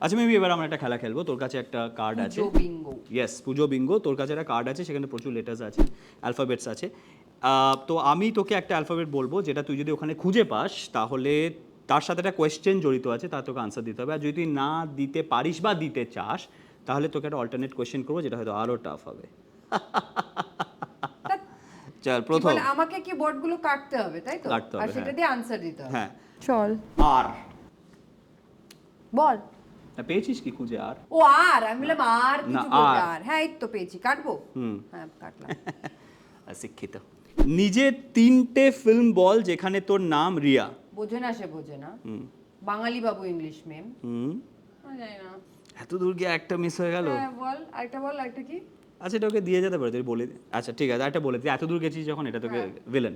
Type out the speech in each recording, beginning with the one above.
আচ্ছা মেবি এবার আমরা একটা খেলা খেলব। তোর কাছে একটা কার্ড আছে। ইয়েস পুজো বিঙ্গো তোর কাছে একটা কার্ড আছে সেখানে প্রচুর লেটার্স আছে অ্যালফাবেটস আছে। তো আমি তোকে একটা অ্যালফাবেট বলব যেটা তুই যদি ওখানে খুঁজে পাস তাহলে তার সাথে একটা কোয়েশ্চেন জড়িত আছে তার তোকে আনসার দিতে হবে। আর যদি তুই না দিতে পারিস বা দিতে চাস তাহলে তোকে একটা অল্টারনেট কোয়েশ্চেন করব যেটা হয়তো আরও টাফ হবে। চল কি প্রথম। আমাকে কি বোর্ডগুলো কাটতে হবে তাই তো? কাটতে হবে, আর সেটা হ্যাঁ। দিয়ে আনসার দিতে হবে। হ্যাঁ। চল। আর। বল। পেয়েছিস কি খুঁজে আর? ও আর? আমি বললাম আর কিছু আর। হ্যাঁ এই তো পেয়েছি। কাটবো? হুম। হ্যাঁ কাটলাম। শিক্ষিত নিজে তিনটে ফিল্ম বল যেখানে তোর নাম রিয়া। বোঝে না সে বোঝে না বাঙালি বাবু ইংলিশ মেম হুম। জানি না। এত দূর গিয়ে একটা মিস হয়ে গেল? হ্যাঁ বল। আরেকটা বল আরেকটা কি? আচ্ছা এটা ওকে দিয়ে যেতে পারে তুই বলে আচ্ছা ঠিক আছে একটা বলে দিই এত দূর গেছিস যখন এটা তোকে ভিলেন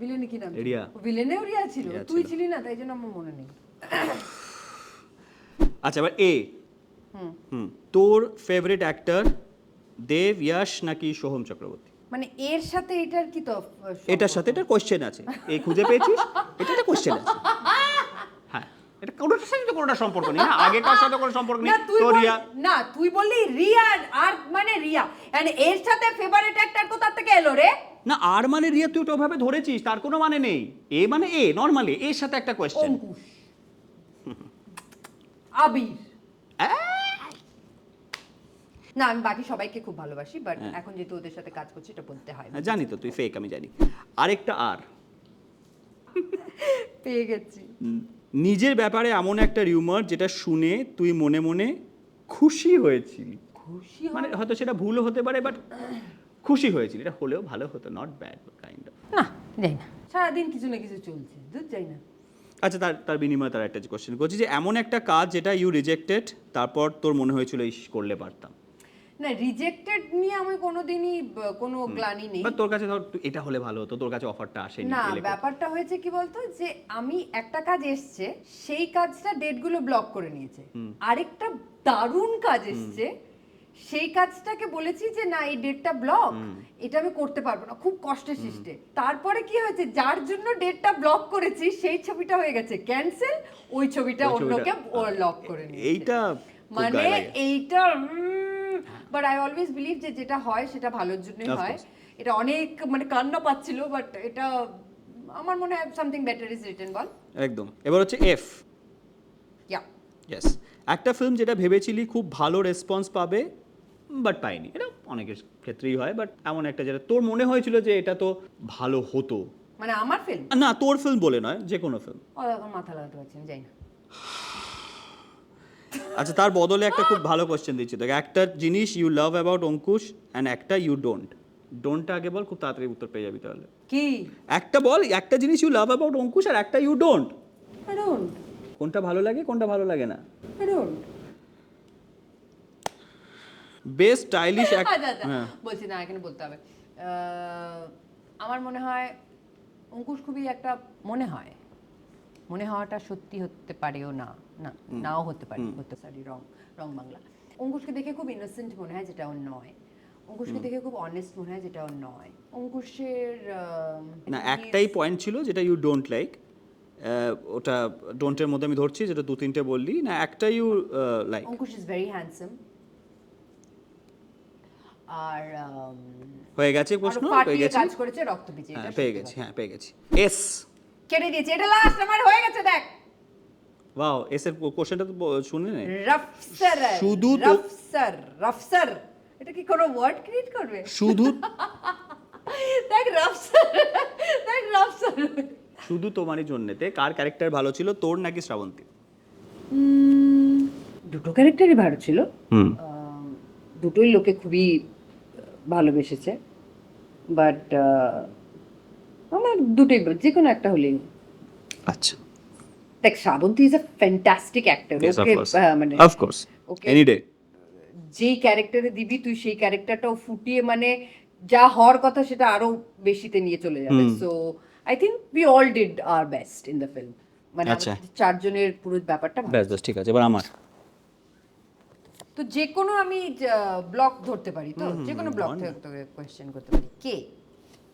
ভিলেনে কি নাম রিয়া। ভিলেনেও রিয়া ছিল? তুই ছিলি না তাই জন্য আমার মনে নেই। আচ্ছা এবার এ হুম। হুম তোর ফেভারিট অ্যাক্টর দেব ইয়াশ নাকি সোহম চক্রবর্তী? মানে এর সাথে এটার কি তো এটার সাথে একটা কোশ্চেন আছে। এই খুঁজে পেয়েছিস? এটা একটা কোশ্চেন আছে। হ্যাঁ এটা কোনোটার সাথে কোনোটা সম্পর্ক নেই না। আগেকার সাথে কোনো সম্পর্ক নেই। তুই তো রিয়া না তুই বললি রিয়া আর মানে রিয়া। মানে এর সাথে ফেভারিট অ্যাক্টর কোথা থেকে এলো রে? না আর মানে রিয়া তুই ওটা ওভাবে ধরেছিস তার কোনো মানে নেই। এ মানে এ নর্মালি এর সাথে একটা কোয়েশ্চেন অঙ্কুশ। আবির। না আমি বাকি সবাইকে খুব ভালোবাসি বাট হ্যাঁ। এখন যেহেতু ওদের সাথে কাজ করছি এটা বলতে হয়। জানি তো তুই ফেক আমি জানি। আরেকটা আর। পেয়ে গেছি। নিজের ব্যাপারে এমন একটা রিউমার যেটা শুনে তুই মনে মনে খুশি হয়েছিলি। খুশি মানে হয়তো সেটা ভুলও হতে পারে বাট খুশি হয়েছিলি। এটা হলেও ভালো হতো নট ব্যাড কাইন্ড অফ না যাই না। সারাদিন কিছু না কিছু চলছে দুধ যাই না। আচ্ছা তার তার বিনিময়ে তার একটা কোশ্চেন করছি যে এমন একটা কাজ যেটা ইউ রিজেক্টেড তারপর তোর মনে হয়েছিল ইস করলে পারতাম না রিজেক্টেড নিয়ে আমি কোনোদিনই কোনো গ্লানি নেই। তোর কাছে ধর এটা হলে ভালো হতো তোর কাছে অফারটা আসেনি না ব্যাপারটা হয়েছে কি বলতো যে আমি একটা কাজ এসছে সেই কাজটা ডেটগুলো ব্লক করে নিয়েছে। আরেকটা দারুণ কাজ এসছে সেই কাজটাকে বলেছি যে না এই ডেটটা ব্লক এটা আমি করতে পারব না। খুব কষ্টে সৃষ্টে। তারপরে কি হয়েছে? যার জন্য ডেটটা ব্লক করেছি সেই ছবিটা হয়ে গেছে ক্যান্সেল ওই ছবিটা অন্যকে লক করে এইটা মানে এইটা বাট আই অলওয়েজ বিলিভ যে যেটা হয় সেটা ভালোর জন্যই হয়। এটা অনেক মানে কান্না পাচ্ছিল বাট এটা আমার মনে হয় সামথিং বেটার ইজ রিটেন বল। একদম। এবার হচ্ছে এফ ইয়া ইয়েস একটা ফিল্ম যেটা ভেবেছিলি খুব ভালো রেসপন্স পাবে বাট পাইনি। এটা অনেকের ক্ষেত্রেই হয় বাট এমন একটা যেটা তোর মনে হয়েছিল যে এটা তো ভালো হতো? মানে আমার ফিল্ম না তোর ফিল্ম বলে নয় যে কোনো ফিল্ম ও এখন মাথা লাগাতে পারছি না যাই না। আচ্ছা তার বদলে একটা খুব ভালো কোশ্চেন দিচ্ছি। তোকে একটা জিনিস you love about Ankush and একটা ইউ ডোন্ট ডোন্টটা আগে বল খুব তাড়াতাড়ি উত্তর পেয়ে যাবি তাহলে। কি? একটা বল একটা জিনিস ইউ লাভ অ্যাবাউট অঙ্কুশ আর একটা ইউ ডোন্ট আই ডোন্ট কোনটা ভালো লাগে কোনটা ভালো লাগে না? আই ডোন্ট বেস্ট স্টাইলিশ আচ্ছা আচ্ছা হ্যাঁ বলছি না এখানে বলতে হবে। আমার মনে হয় অঙ্কুশ খুবই একটা মনে হয়। মনে হওয়াটা সত্যি হতে পারেও না না নাও হতে পারে হতে পারি রং রং বাংলা। অঙ্কুশকে দেখে খুব ইনোসেন্ট মনে হয় যেটা ওর নয়। অঙ্কুশকে দেখে খুব অনেস্ট মনে হয় যেটা ওর নয়। অঙ্কুশের না একটাই পয়েন্ট ছিল যেটা ইউ ডোন্ট লাইক ওটা ডোন্টের মধ্যে আমি ধরছি যেটা দু তিনটে বললি। না একটা you like Ankush is very handsome আর হয়ে গেছে প্রশ্ন? ফাটিয়ে গেছি কাজ করেছে রক্ত পিছিয়ে হ্যাঁ এটা পেয়ে গেছি হ্যাঁ পেয়ে গেছি। এস! কেটে দিয়েছি এটা লাস্ট আমার হয়ে গেছে দেখ। ওয়াও এস এর কোশ্চেনটা তো শুনে নে। রফসার শুধু রফসার রফসার এটা কি কোনো ওয়ার্ড ক্রিয়েট করবে? শুধু দেখ রফসার দেখ রফসার শুধু তোমারই জন্যতে কার ক্যারেক্টার ভালো ছিল তোর নাকি শ্রাবন্তী? দুটো ক্যারেক্টারই ভালো ছিল। হুম। দুটোই লোকে খুবই ভালোবেসেছে। বাট আমার দুটোই যে কোনো একটা হলেই। আচ্ছা। দেখ Srabanti is a fantastic actor okay মানে of course okay any day যেই ক্যারেক্টারে দিবি তুই সেই ক্যারেক্টারটাও ফুটিয়ে মানে যা হওয়ার কথা সেটা আরও বেশিতে নিয়ে চলে যাবে। So I think we all did our best in the film মানে আচ্ছা। চারজনের পুরো ব্যাপারটা ঠিক আছে। এবার আমার। তো যে কোনো আমি ব্লক ধরতে পারি তো? যে কোনো ব্লক থেকে তোকে কোয়েশ্চেন করতে পারি। কে?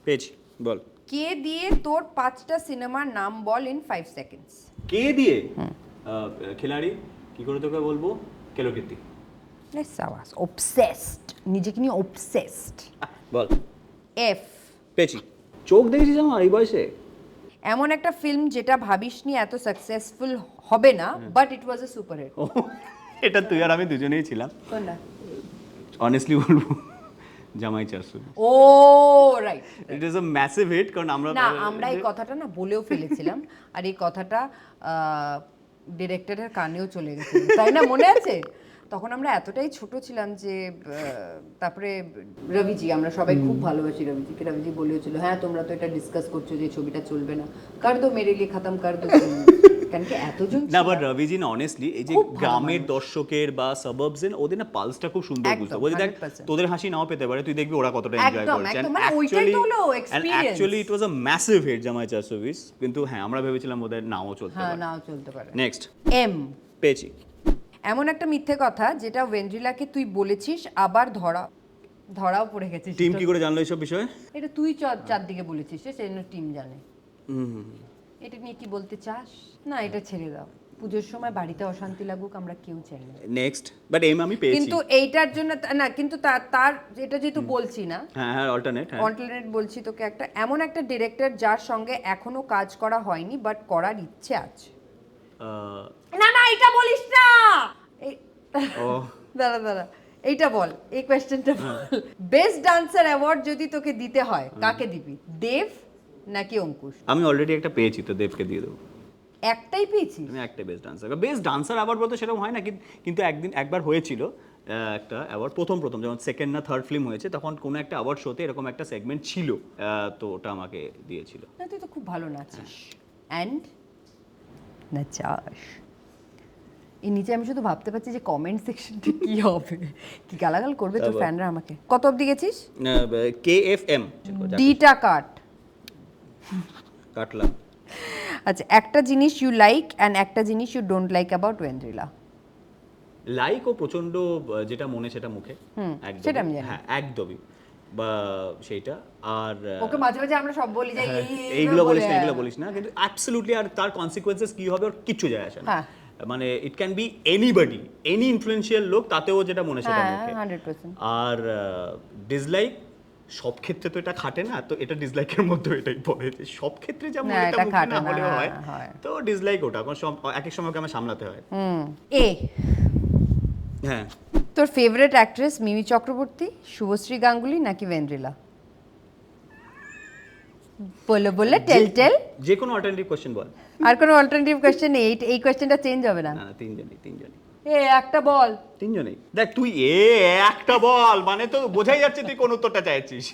পেয়েছি বল। কে দিয়ে তোর পাঁচটা সিনেমার নাম বল ইন ফাইভ সেকেন্ডস কে দিয়ে? খিলাড়ি কি করে তোকে বলব? কেলোকীর্তি। সাবাস অবসেসড নিজেকে নিয়ে অবসেসড বল। এফ পেয়েছি। চোখ দেখেছিস আমার এই বয়সে? এমন একটা ফিল্ম যেটা ভাবিসনি এত সাকসেসফুল হবে না but it was a super hit ও। এটা তুই আর আমি দুজনেই ছিলাম। অনেস্টলি বলব Jamai Charsho. Oh right it is a massive hit কারণ আমরা না আমরা এই কথাটা না বলেও ফেলেছিলাম আর এই কথাটা ডিরেক্টরের কানেও চলে গেছে। তাই না মনে আছে? তখন আমরা এতটাই ছোট ছিলাম যে তারপরে রবিজি আমরা সবাই খুব ভালোবাসি রবিজিকে। রবিজি বলেছিল হ্যাঁ তোমরা তো এটা ডিসকাস করছ যে ছবিটা চলবে না। কর দো মেরে লিয়ে খতম কর দো কেন কি এতজন না বাট রবিজি না অনেস্টলি এই যে গ্রামের দর্শকের বা সাবাবস এর ওদের না পালসটা খুব সুন্দর বুঝতে বলছি দেখ তোদের হাসি নাও পেতে পারে তুই দেখবি ওরা কতটা এনজয় করছে। একদম, ওইটাই তো হলো experience। Actually it was a massive hit Jamai Charsho Bish কিন্তু হ্যাঁ আমরা ভেবেছিলাম ওদের নাও চলতে হ্যাঁ পারে। নাও চলতে পারে। নেক্সট এম পেয়েছি। এমন একটা মিথ্যে কথা যেটা ওয়েন্ড্রিলাকে তুই বলেছিস আবার ধরা ধরাও পড়ে গেছিস টিম কি করে জানলো এইসব বিষয়ে? এটা তুই চারদিকে বলেছিস সেই জন্য টিম জানে। হুম। এটা নিয়ে কি বলতে চাস? না এটা ছেড়ে দাও। পুজোর সময় বাড়িতে অশান্তি লাগুক আমরা কেউ চাই না। নেক্সট বাট এম আমি পেয়েছি। কিন্তু এইটার জন্য না কিন্তু তার তার এটা যেহেতু বলছি না হ্যাঁ হ্যাঁ অল্টারনেট হ্যাঁ। অল্টারনেট বলছি তোকে একটা এমন একটা ডিরেক্টর যার সঙ্গে এখনও কাজ করা হয়নি বাট করার ইচ্ছে আছে। না না এটা বলিস না! ও। দাঁড়া দাঁড়া এইটা বল এই কোয়েশ্চেনটা বল। বেস্ট ডান্সার অ্যাওয়ার্ড যদি তোকে দিতে হয় কাকে দিবি? দেব নাকি অঙ্কুশ? আমি অলরেডি একটা পেয়েছি তো দেবকে দিয়ে দেবো। একটাই পেয়েছি আমি একটা best dancer best dancer award বলতে সেরকম হয় না কিন্তু একদিন একবার হয়েছিল একটা অ্যাওয়ার্ড প্রথম প্রথম যখন সেকেন্ড না থার্ড ফিল্ম হয়েছে তখন কোনো একটা অ্যাওয়ার্ড শোতে এরকম একটা সেগমেন্ট ছিল তো ওটা আমাকে দিয়েছিল। না তুই তো খুব ভালো নাচিস অ্যান্ড নাচাস। এই নিচে আমি শুধু ভাবতে পারছি যে কমেন্ট সেকশনটা কি হবে। কি গালাগাল করবে তোর ফ্যানরা আমাকে। কত অবধি গেছিস? কে এফ এম ডিটা কাট। কাটলাম আচ্ছা একটা জিনিস ইউ লাইক অ্যান্ড একটা জিনিস you don't like about Oindrila like ও প্রচণ্ড যেটা মনে সেটা মুখে। সেটা আমি জানি। হ্যাঁ একদমই বা সেইটা আর ওকে মাঝে মাঝে আমরা সব বলি যে হ্যাঁ, এই- এই- এইগুলো বলিস না এগুলো। বলিস না কিন্তু অ্যাবসলিউটলি আর তার কনসিকোয়েন্সেস কি হবে ওর কিচ্ছু যায় আসে না হ্যাঁ। মানে it can be anybody any influential লোক তাতেও যেটা মনে সেটা হ্যাঁ মুখে আর ডিসলাইক সব ক্ষেত্রে তো এটা খাটে না তো এটা ডিসলাইকের মধ্যে এটাই পড়ে যে সব ক্ষেত্রে যেমন এটা মুখে খাটে না না, হ্যাঁ, হয়। তো ডিসলাইক ওটা সব এক এক সময় আমার সামলাতে হয়। এ। হ্যাঁ। তোর ফেভারিট অ্যাক্ট্রেস মিমি চক্রবর্তী শুভশ্রী গাঙ্গুলি নাকি ভেন্দ্রিলা? বলে বলে টেল টেল যে কোনো অল্টারনেটিভ কোশ্চেন বল। আর কোনো অল্টারনেটিভ কোশ্চেন নেই এই- এই কোয়েশ্চেনটা চেঞ্জ হবে না। না না তিনজনই তিনজনই। এ একটা বল। তিনজনেই। দেখ তুই এ একটা বল মানে তো বোঝাই যাচ্ছে তুই কোন উত্তরটা চাইছিস।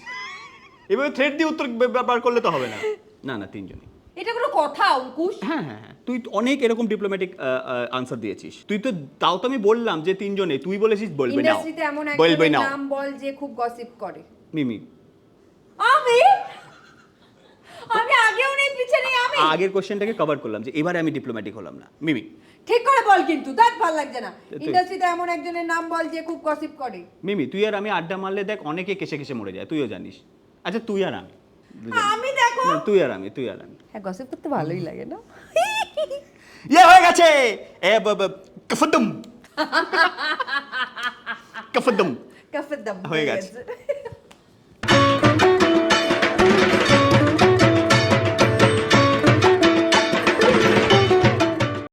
এভাবে থ্রেড দিয়ে উত্তর করলে তো হবে না। না না তিনজনই। এটা কোনো কথা অঙ্কুশ? হ্যাঁ হ্যাঁ হ্যাঁ। তুই অনেক এরকম ডিপ্লোম্যাটিক আনসার দিয়েছিস। তুই তো তাও তো আমি বললাম যে তিনজনে তুই বলেছিস বলবে না ইন্ডাস্ট্রিতে এমন বলবে একজনের না নাম বল যে খুব গসিপ করে। মিমি। আমি? আমি আগেও নেই পিছে নেই আমি? আগের কোশ্চেনটাকে কভার করলাম যে এবারে আমি ডিপ্লোম্যাটিক হলাম না। মিমি। ঠিক করে বল কিন্তু দেখ ভালো লাগছে না। ইন্ডাস্ট্রিতে এমন একজনের নাম বল যে খুব গসিপ করে। মিমি তুই আর আমি আড্ডা মারলে দেখ অনেকে কেসে কেসে মরে যায় তুইও জানিস। আচ্ছা তুই আর আমি। আমি দেখো। তুই আর আমি তুই আর আমি। হ্যাঁ গসিপ করতে ভালোই লাগে না? ইয়ে হয়ে গেছে! এ কফদম কফদম কাফের দাম হয়ে গেছে।